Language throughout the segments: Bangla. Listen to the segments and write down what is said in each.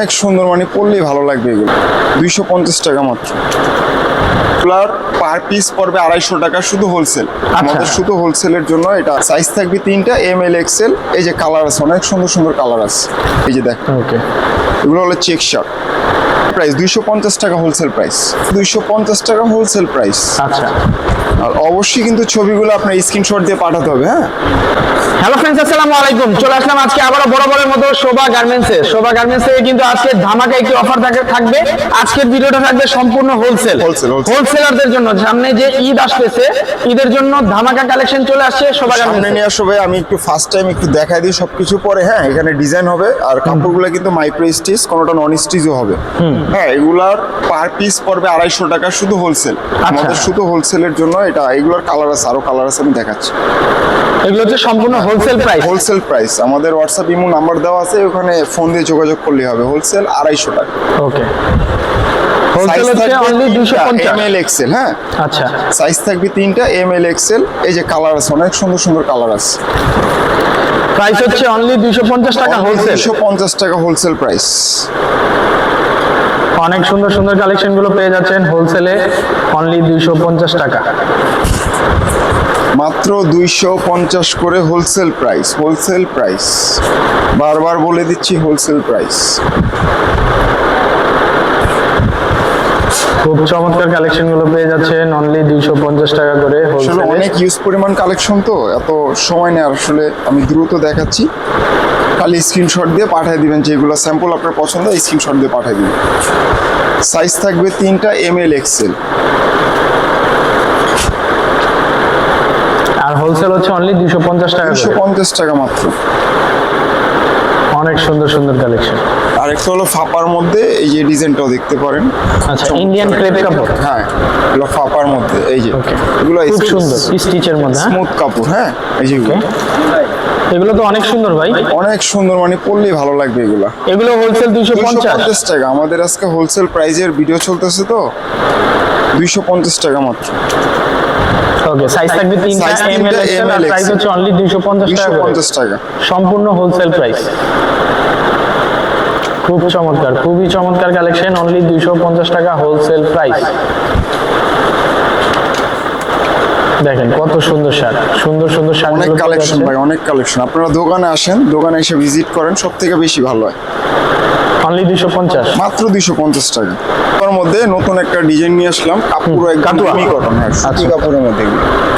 অনেক সুন্দর মানে পড়লেই ভালো লাগবে এগুলো। দুইশো পঞ্চাশ টাকা মাত্র। এগুলার পার পিস পড়বে আড়াইশো টাকা শুধু হোলসেল আমাদের শুধু হোলসেলের জন্য এটা সাইজ থাকবে তিনটা এম এল এক্সেল এই যে কালার আছে অনেক সুন্দর সুন্দর কালার আছে। এই যে দেখ। ওকে এগুলো হলো চেক শার্ট প্রাইস দুইশো পঞ্চাশ টাকা হোলসেল প্রাইস দুইশো পঞ্চাশ টাকা হোলসেল প্রাইস আচ্ছা। আর অবশ্যই কিন্তু ছবিগুলো আপনার স্ক্রিনশট দিয়ে পাঠাতে হবে হ্যাঁ? হ্যালো ফ্রেন্ডস আসসালামু আলাইকুম। চলে আসলাম আজকে আবারও বড় বড়ের মতো শোভা গার্মেন্টসে শোভা গার্মেন্টস কিন্তু আজকে ধামাকা একটি অফার থাকবে। আজকের ভিডিওটা থাকবে সম্পূর্ণ হোলসেল। হোলসেলারদের জন্য। সামনে যে ঈদ আসতেছে ঈদের জন্য ধামাকা কালেকশন চলে আসছে শোভা গার্মেন্টস নিয়ে আসো ভাই আমি একটু ফার্স্ট টাইম একটু দেখাই দিই সবকিছু পরে হ্যাঁ? এখানে ডিজাইন হবে আর কাপড়গুলো কিন্তু মাইক্রো স্টিচ কোনোটা নন স্টিচও হবে। হ্যাঁ এগুলার পার পিস পড়বে আড়াইশো টাকা শুধু হোলসেল আমাদের শুধু হোলসেলের জন্য এটা এগুলোর কালার আছে আরও কালার আছে আমি দেখাচ্ছি। এগুলো হচ্ছে সম্পূর্ণ হোলসেল প্রাইস হোলসেল প্রাইস আমাদের হোয়াটসঅ্যাপ ইমো নাম্বার দেওয়া আছে ওখানে ফোন দিয়ে যোগাযোগ করলে হবে হোলসেল আড়াইশো টাকা। ওকে হোলসেল হচ্ছে অনলি দুশো পঞ্চাশ। এম এল এক্সেল হ্যাঁ? আচ্ছা। সাইজ থাকবে তিনটা এম এল এক্সেল এই যে কালার আছে অনেক সুন্দর সুন্দর কালার আছে। প্রাইস হচ্ছে অনলি দুইশো পঞ্চাশ টাকা হোলসেল দুশো পঞ্চাশ টাকা হোলসেল প্রাইস অনেক সুন্দর সুন্দর কালেকশনগুলো পেয়ে যাচ্ছেন হোলসেলে অনলি দুইশো পঞ্চাশ টাকা। মাত্র দুইশো পঞ্চাশ করে হোলসেল প্রাইস হোলসেল প্রাইস বারবার বলে দিচ্ছি হোলসেল প্রাইস খুব চমৎকার কালেকশনগুলো পেয়ে যাচ্ছেন অনলি দুইশো পঞ্চাশ টাকা করে আসলে অনেক ইউজ পরিমাণ কালেকশন তো এত সময় নেই আসলে আমি দ্রুত দেখাচ্ছি। খালি স্ক্রিনশট দিয়ে পাঠিয়ে দিবেন যেগুলো স্যাম্পল আপনার পছন্দ স্ক্রিনশট দিয়ে পাঠিয়ে দিবেন। সাইজ থাকবে তিনটা এম এল এক্সেল আর হোলসেল হচ্ছে অনলি দুইশো পঞ্চাশ টাকা দুশো পঞ্চাশ টাকা মাত্র। অনেক সুন্দর সুন্দর কালেকশন আর একটা হলো ফাপার মধ্যে এই যে ডিজাইনটাও দেখতে পারেন। আচ্ছা ইন্ডিয়ান ক্রেপ কাপড়। হ্যাঁ এগুলো ফাপার মধ্যে এই যে। এগুলো খুব সুন্দর স্টিচের মধ্যে হ্যাঁ? স্মুথ কাপড় হ্যাঁ এই যে এগুলো। এগুলো তো অনেক সুন্দর ভাই। অনেক সুন্দর মানে পরলেই ভালো লাগবে এগুলো। এগুলো হোলসেল দুইশো দুইশো পঞ্চাশ পঞ্চাশ টাকা। আমাদের আজকে হোলসেল প্রাইজের ভিডিও চলতেছে তো। দুইশো পঞ্চাশ টাকা মাত্র। ওকে সাইজ থাকবে তিনটা এম এল এক্সেল আর প্রাইস হচ্ছে অনলি দুইশো পঞ্চাশ দুইশো টাকা টাকা। সম্পূর্ণ হোলসেল প্রাইস খুব চমৎকার খুবই চমৎকার কালেকশন অনলি দুইশো পঞ্চাশ টাকা হোলসেল প্রাইস দেখেন কত সুন্দর শার্ট সুন্দর সুন্দর শার্ট অনেক কালেকশন ভাই অনেক কালেকশন আপনারা দোকানে আসেন দোকানে এসে ভিজিট করেন সব থেকে বেশি ভালো হয়। অনলি দুইশো পঞ্চাশ। মাত্র দুইশো পঞ্চাশ টাকা। তার মধ্যে নতুন একটা ডিজাইন নিয়ে আসলাম। কাপড় একদম? সেমি কটন সুতি আচ্ছা। কাপড়ের মধ্যে।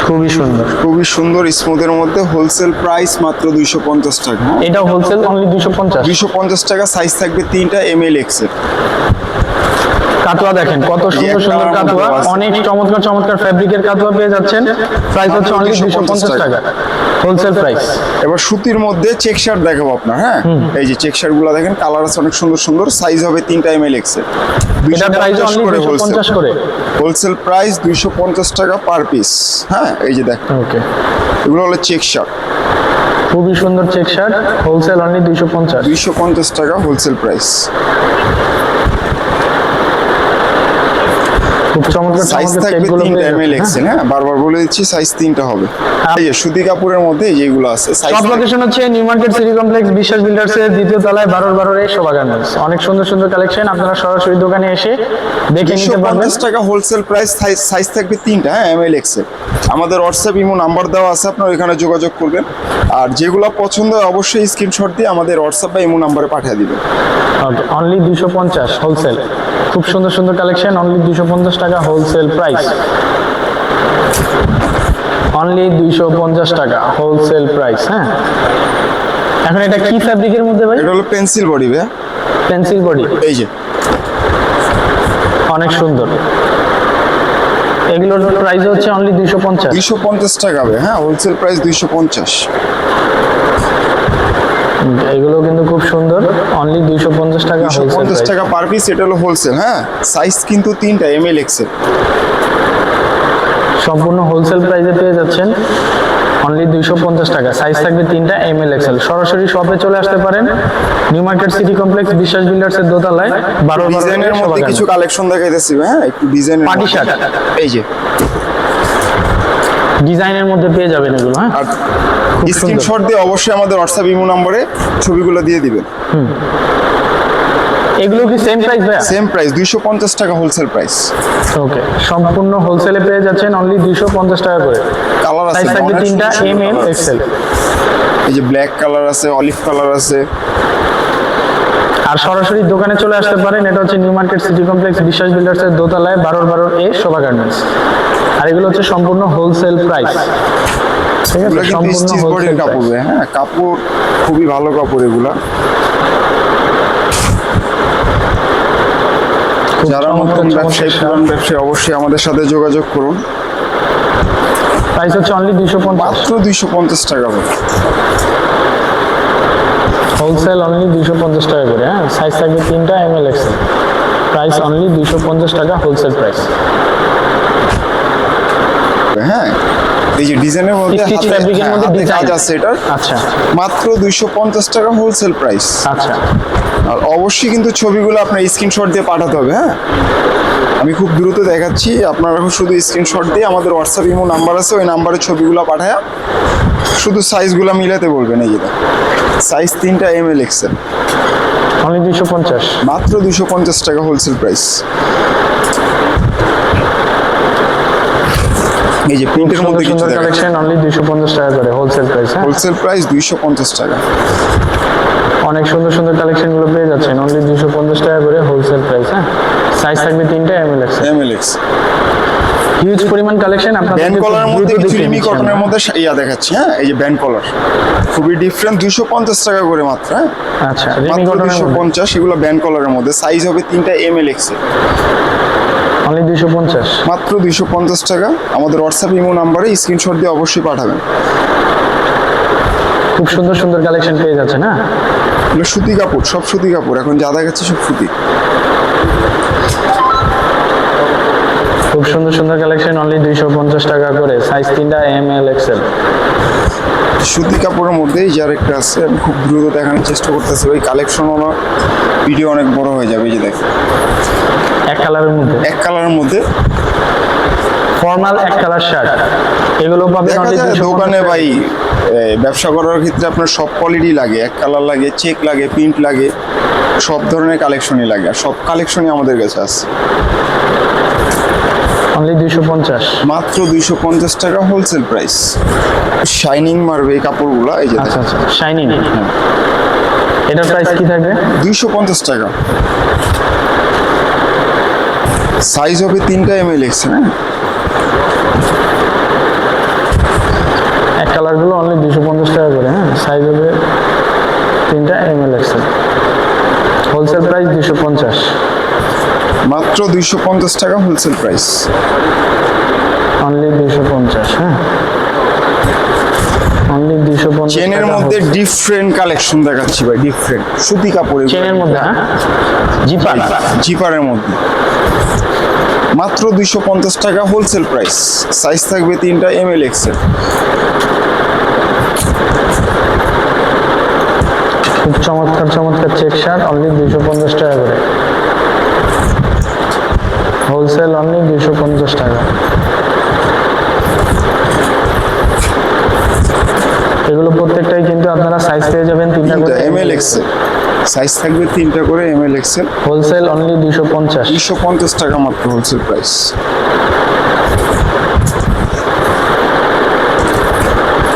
খুবই সুন্দর। খুবই সুন্দর স্মুথের মধ্যে হোলসেল প্রাইস মাত্র দুইশো পঞ্চাশ টাকা। এটা হোলসেল অনলি দুইশো পঞ্চাশ? দুইশো পঞ্চাশ টাকা সাইজ থাকবে তিনটা এম এল এক্সেল কাতুয়া দেখেন কত সুন্দর সুন্দর কাতুয়া। অনেক চমৎকার চমৎকার ফ্যাব্রিকের কাতুয়া পেয়ে যাচ্ছেন। প্রাইস হচ্ছে অনলি দুইশো পঞ্চাশ টাকা। হোলসেল প্রাইস এবার সুতির মধ্যে চেক শার্ট দেখাবো আপনার হ্যাঁ? এই যে চেক শার্টগুলো দেখেন কালার আছে অনেক সুন্দর সুন্দর সাইজ হবে তিনটা এম এল এক্সেল এটা প্রাইস অনলি দুইশো পঞ্চাশ করে। হোলসেল প্রাইস দুইশো পঞ্চাশ টাকা পার পিস হ্যাঁ? এই যে দেখ ওকে এগুলো হলো চেক শার্ট খুবই সুন্দর চেক শার্ট হোলসেল অনলি দুইশো পঞ্চাশ। দুইশো পঞ্চাশ টাকা হোলসেল প্রাইস খুব চমৎকার সাইজ থাকবে তিনটা পেয়ে এম এক্সেল হ্যাঁ? বারবার বলে দিচ্ছি সাইজ তিনটা হবে। হ্যাঁ। এই যে সুতি কাপড়ের মধ্যে যেগুলো আছে সাইজ সব লোকেশন হচ্ছে new market city complex Biswas builders এর দ্বিতীয় তলায় বারোর বারোর এই শোভা গার্মেন্টস অনেক সুন্দর সুন্দর কালেকশন আপনারা সরাসরি দোকানে এসে দেখে নিতে পারবেন। পঞ্চাশ টাকা হোলসেল প্রাইস সাইজ থাকবে তিনটা হ্যাঁ এম এল এক্সেল আমাদের হোয়াটসঅ্যাপ ইমো নাম্বার দেওয়া আছে আপনারা এখানে যোগাযোগ করবেন। আর যেগুলো পছন্দ হয় অবশ্যই স্ক্রিনশট দিয়ে আমাদের হোয়াটসঅ্যাপ বা ইমো নাম্বারে পাঠিয়ে দিবেন। অনলি দুশো পঞ্চাশ হোলসেল খুব সুন্দর সুন্দর কালেকশন অনলি দুশো পঞ্চাশ টাকা হোলসেল প্রাইস অনলি দুইশো পঞ্চাশ টাকা হোলসেল প্রাইস হ্যাঁ? এখন এটা কি ফ্যাব্রিকের মধ্যে ভাই? এটা হলো পেন্সিল বডি ভাইয়া। পেন্সিল বডি এই যে। অনেক সুন্দর। এগুলোর প্রাইস হচ্ছে অনলি দুইশো পঞ্চাশ। দুইশো পঞ্চাশ টাকা হবে হ্যাঁ? হোলসেল প্রাইস দুইশো পঞ্চাশ। এগুলো কিন্তু খুব সুন্দর। অনলি দুইশো পঞ্চাশ টাকা পঞ্চাশ টাকা পার পিস এটা হলো হোলসেল হ্যাঁ? সাইজ কিন্তু তিনটা এম এল এক্সেল সম্পূর্ণ হোলসেল প্রাইসে পেয়ে যাচ্ছেন। অনলি দুইশো পঞ্চাশ টাকা। সাইজ থাকবে তিনটা এম এল এক্সেল সরাসরি শপে চলে আসতে পারেন। New market city complex Biswas builders এর দোতলায় বারো ডিজাইনের মধ্যে কিছু কালেকশন দেখাইতেছি হ্যাঁ? একটু Party মধ্যে। shirt। এই যে ডিজাইনের মধ্যে পেয়ে যাবেন এগুলো হ্যাঁ? আর স্ক্রিনশট দিয়ে অবশ্যই আমাদের হোয়াটসঅ্যাপ ইমো নম্বরে ছবিগুলো দিয়ে দিবেন। এগুলো কি সেম প্রাইস ভাইয়া? সেম প্রাইস দুইশো পঞ্চাশ টাকা হোলসেল প্রাইস ওকে সম্পূর্ণ হোলসেলে পেয়ে যাচ্ছেন অনলি দুইশো পঞ্চাশ টাকা করে। কালার আছে সাইজ তিনটা এম এল এক্সেল এই যে ব্ল্যাক কালার আছে অলিভ কালার আছে। আর সরাসরি দোকানে চলে আসতে পারেন। এটা হচ্ছে নিউ মার্কেট সিটি কমপ্লেক্স বিশ্বাস বিল্ডার্সের দোতলায় বারোর বারোর এ শোভা গার্মেন্টস আর এগুলো হচ্ছে সম্পূর্ণ হোলসেল প্রাইস ঠিক আছে? সম্পূর্ণ হোলসেল কাপড় হ্যাঁ? কাপড় খুবই ভালো কাপড় এগুলা। যারা নতুন ব্যবসায়ী পুরান ব্যবসায়ী অবশ্যই আমাদের সাথে যোগাযোগ করুন। প্রাইস হচ্ছে অনলি দুইশো পঞ্চাশ। মাত্র দুইশো পঞ্চাশ টাকা। হোলসেল অনলি দুইশো পঞ্চাশ টাকা করে হ্যাঁ? সাইজ থাকবে তিনটা M L XL price only দুইশো পঞ্চাশ টাকা হোলসেল প্রাইস হ্যাঁ এই যে ডিজাইনের মধ্যে হাতে- হ্যাঁ, মধ্যে হাতে। কাজ আছে এটার। আচ্ছা। মাত্র দুইশো পঞ্চাশ টাকা হোলসেল প্রাইস আচ্ছা। আর অবশ্যই কিন্তু ছবিগুলো আপনার স্ক্রিনশট দিয়ে পাঠাতে হবে হ্যাঁ? আমি খুব দ্রুত দেখাচ্ছি। আপনারা শুধু স্ক্রিনশট দিয়ে আমাদের হোয়াটসঅ্যাপ ইমো নাম্বার আছে ওই নাম্বারে ছবিগুলো পাঠায় শুধু সাইজগুলো মিলাতে বলবেন এই যেটা সাইজ তিনটা এম এল এক্সেল অনলি দুইশো পঞ্চাশ। মাত্র দুশো পঞ্চাশ টাকা হোলসেল প্রাইস এই যে প্রিন্টের মধ্যে কিছু কালেকশন অনলি দুইশো পঞ্চাশ টাকা করে হোলসেল প্রাইস হ্যাঁ? হোলসেল প্রাইস দুইশো পঞ্চাশ টাকা। অনেক সুন্দর সুন্দর কালেকশনগুলো পেয়ে যাচ্ছেন অনলি দুইশো পঞ্চাশ টাকা করে হোলসেল প্রাইস হ্যাঁ? সাইজ থাকবে তিনটা M L X M L X huge পরিমাণ কালেকশন ব্যান্ড আপনাদের কলার মধ্যে কিছু রিমি কটনের মধ্যে ইয়া দেখাচ্ছি হ্যাঁ এই যে ব্যান্ড কলার খুবই ডিফারেন্ট দুশো পঞ্চাশ টাকা করে মাত্র হ্যাঁ। আচ্ছা রিমি কটনের দুশো মধ্যে। পঞ্চাশ এগুলো ব্যান্ড কলারের মধ্যে। সাইজ হবে তিনটা এম এল এক্সেল অনলি দুইশো পঞ্চাশ। মাত্র দুইশো পঞ্চাশ টাকা। আমাদের হোয়াটসঅ্যাপ ইমো নাম্বারে স্ক্রিনশট দিয়ে অবশ্যই পাঠাবেন। খুব সুন্দর সুন্দর কালেকশন পেয়ে যাচ্ছেন না এগুলো সুতি কাপড় সব সুতি কাপড়। এখন যা দেখাচ্ছে সব সুতি। খুব সুন্দর সুন্দর কালেকশন অনলি দুইশো পঞ্চাশ টাকা করে। সাইজ তিনটা এম এল এক্সেল সুতি কাপড়ের মধ্যেই যার একটা আছে আমি খুব দ্রুত দেখানোর চেষ্টা করতেছি। ওই কালেকশন হলো ভিডিও অনেক বড় হয়ে যাবে এই যে দেখ এক কালারের মধ্যে। এক কালারের মধ্যে ফর্মাল এক কালার শার্ট এগুলো পাবেন দোকানে ভাই ব্যবসা করার ক্ষেত্রে আপনার সব কোয়ালিটি লাগে। এক কালার লাগে চেক লাগে প্রিন্ট লাগে। সব ধরনের কালেকশনই লাগে। আর সব কালেকশনই আমাদের কাছে আছে। অনলি দুইশো পঞ্চাশ। মাত্র দুইশো পঞ্চাশ টাকা হোলসেল প্রাইস শাইনিং মারবে কাপড়গুলো এই যে আচ্ছা আচ্ছা শাইনিং এটার প্রাইস কি থাকবে? দুইশো পঞ্চাশ টাকা। সাইজ হবে তিনটা এম এল এক্স হ্যাঁ? এক কালারগুলো অনলি দুশো পঞ্চাশ টাকা করে হ্যাঁ? সাইজ হবে তিনটা M L XL wholesale price দুশো পঞ্চাশ। মাত্র দুইশো পঞ্চাশ টাকা হোলসেল প্রাইস অনলি দুশো পঞ্চাশ হ্যাঁ? অনলি দুশো পঞ্চাশ চেনের মধ্যে ডিফারেন্ট কালেকশন দেখাচ্ছি ভাই ডিফারেন্ট সুতি কাপড় এগুলো। চেনের মধ্যে হ্যাঁ? জিপার জিপারের মধ্যে। মাত্র দুইশো পঞ্চাশ টাকা হোলসেল প্রাইস সাইজ থাকবে তিনটা এম এল এক্সেল খুব চমৎকার চমৎকার চেক শার্ট অনলি দুশো পঞ্চাশ টাকা করে। হোলসেল অনলি দুশো পঞ্চাশ টাকা। এগুলো প্রত্যেকটাই কিন্তু আপনারা সাইজ পেয়ে যাবেন তিনটা এম এল এক্সেল সাইজ থাকবে তিনটা করে M L XL wholesale only দুশো পঞ্চাশ। দুইশো পঞ্চাশ টাকা মাত্র হোলসেল প্রাইস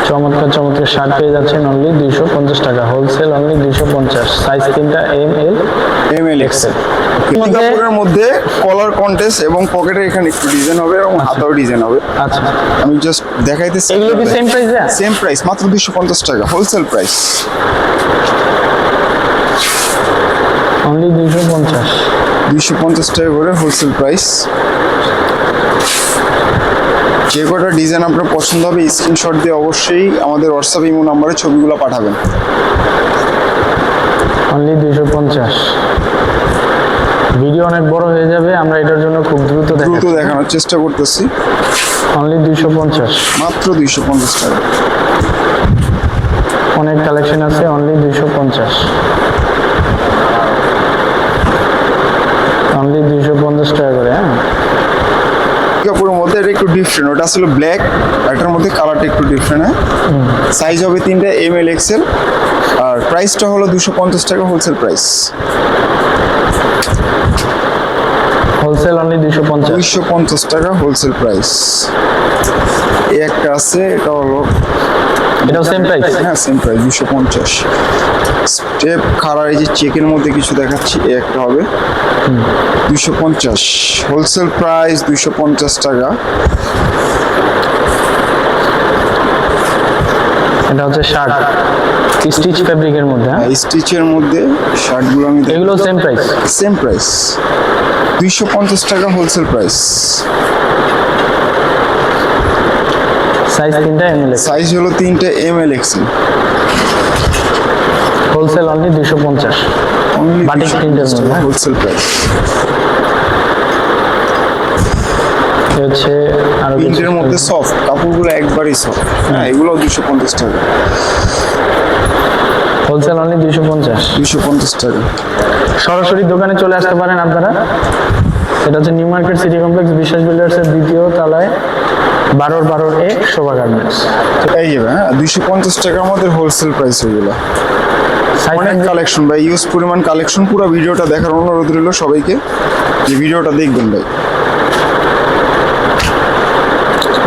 চমৎকার চমৎকার শার্ট পেয়ে যাচ্ছেন অনলি দুইশো পঞ্চাশ টাকা। হোলসেল অনলি দুইশো পঞ্চাশ। সাইজ তিনটা M L M L XL কাপড়ের মধ্যে কলার কন্টেস্ট এবং পকেটের এখানে একটু ডিজাইন হবে এবং হাতাও ডিজাইন হবে। আচ্ছা। আমি জাস্ট দেখাইতেছি এগুলো কি সেম প্রাইস সেম প্রাইস মাত্র দুশো পঞ্চাশ টাকা হোলসেল প্রাইস অনলি দুইশো পঞ্চাশ। দুইশো পঞ্চাশ টাকা করে হোলসেল প্রাইস যে কটা ডিজাইন আপনার পছন্দ হবে স্ক্রিনশট দিয়ে অবশ্যই আমাদের হোয়াটসঅ্যাপ ইমো নাম্বারে ছবিগুলো পাঠাবেন। অনলি দুইশো পঞ্চাশ। ভিডিও অনেক বড় হয়ে যাবে আমরা এটার জন্য খুব দ্রুত দ্রুত দেখানোর চেষ্টা করতেছি। অনলি দুইশো পঞ্চাশ। মাত্র দুইশো পঞ্চাশ টাকা। অনেক কালেকশন আছে অনলি দুইশো পঞ্চাশ। ওটা ছিল ব্ল্যাক এটার মধ্যে কালারটা একটু ডিফারেন্ট হ্যাঁ সাইজ হবে তিনটা এম এল এক্সেল আর প্রাইসটা হলো দুশো পঞ্চাশ টাকা হোলসেল প্রাইস হোলসেল অনলি দুশো পঞ্চাশ। দুশো পঞ্চাশ টাকা হোলসেল প্রাইস এই একটা আছে এটা হলো এটাও সেম প্রাইস হ্যাঁ সেম প্রাইস দুশো পঞ্চাশ। স্টেপ খাড়া এই যে চেকের মধ্যে কিছু দেখাচ্ছি এই একটা হবে। দুশো পঞ্চাশ। হোলসেল প্রাইস দুশো পঞ্চাশ টাকা। এটা হচ্ছে শার্ট। স্টিচ ফেব্রিকের মধ্যে হ্যাঁ? স্টিচের মধ্যে শার্টগুলো আমি এগুলো সেম প্রাইস সেম প্রাইস দুইশো পঞ্চাশ টাকা হোলসেল প্রাইস সাইজ তিনটা এমএল সাইজ হলো তিনটে M L XL wholesale only দুইশো পঞ্চাশ। বাটিক মধ্যে হ্যাঁ? হোলসেল প্রাইস হচ্ছে আরও প্রিন্টের মধ্যে সফট কাপড়গুলো একবারই সফট হ্যাঁ এগুলো দুশো পঞ্চাশ টাকা। হোলসেল অনলি দুইশো পঞ্চাশ? দুশো পঞ্চাশ টাকা। সরাসরি দোকানে চলে আসতে পারেন আপনারা। এটা হচ্ছে নিউ মার্কেট সিটি কমপ্লেক্স বিশ্বাস বিল্ডার্সের দ্বিতীয় তলায়। বারোর বারোর এ শোভা গার্মেন্টস এই যাবে হ্যাঁ দুইশো পঞ্চাশ টাকা আমাদের হোলসেল প্রাইস এগুলো সাইজ অনেক কালেকশন ভাই ইউজ পরিমাণ কালেকশন পুরো ভিডিওটা দেখার অনুরোধ রইল সবাইকে যে ভিডিওটা দেখবেন ভাই।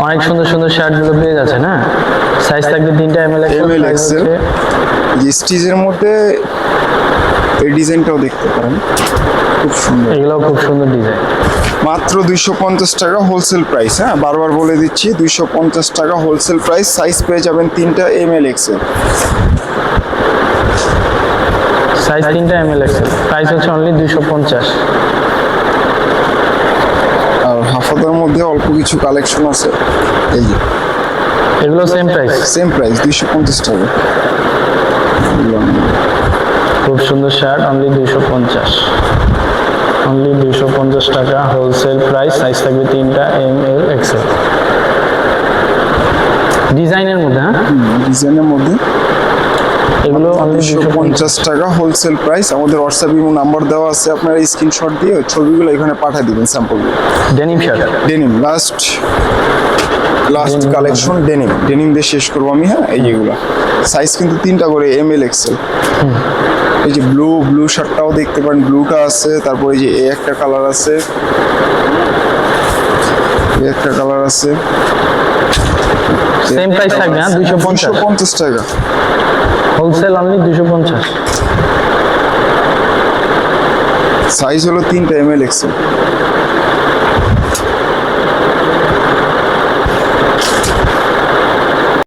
অনেক সুন্দর সুন্দর শার্টগুলো পেয়ে যাচ্ছে না সাইজ থাকবে তিনটা এমএল ML XL যে স্টিচের মধ্যে এই ডিজাইনটাও দেখতে পারেন। খুব সুন্দর। এগুলো খুব সুন্দর ডিজাইন মাত্র দুইশো পঞ্চাশ টাকা হোলসেল প্রাইস হ্যাঁ? বারবার বলে দিচ্ছি দুইশো পঞ্চাশ টাকা হোলসেল প্রাইস সাইজ পেয়ে যাবেন তিনটা এম এল এক্সেল সাইজ তিনটা এমএল প্রাইস হচ্ছে অনলি দুইশো পঞ্চাশ। আর হাফাদার মধ্যে অল্প কিছু কালেকশন আছে। এই যে। এগুলো সেম প্রাইস সেম প্রাইস দুইশো পঞ্চাশ টাকা। খুব সুন্দর শার্ট অনলি দুইশো পঞ্চাশ। অনলি দুইশো পঞ্চাশ টাকা হোলসেল প্রাইস সাইজ থাকবে তিনটা এম এল এক্সেল ডিজাইনের মধ্যে হ্যাঁ? ডিজাইনের মধ্যে। এগুলো দুশো পঞ্চাশ। টাকা হোলসেল প্রাইস আমাদের হোয়াটসঅ্যাপ ইমো নাম্বার দেওয়া আছে। আপনারা স্ক্রিনশট দিয়ে ওই ছবিগুলো এখানে পাঠিয়ে দিবেন স্যাম্পলগুলো denim shirt denim last last collection denim denim দিয়ে শেষ করব আমি হ্যাঁ? এই যেগুলো। সাইজ কিন্তু তিনটা করে এম এল এক্সেল এই যে ব্লু ব্লু শার্টটাও দেখতে পারেন ব্লুটা আছে তারপর এই যে এ একটা কালার আছে। এ একটা কালার আছে। সেম প্রাইস থাকবে হ্যাঁ? দুইশো পঞ্চাশ। পঞ্চাশ টাকা। হোলসেল অনলি দুইশো পঞ্চাশ। সাইজ হলো 3 এমএল এক্সেল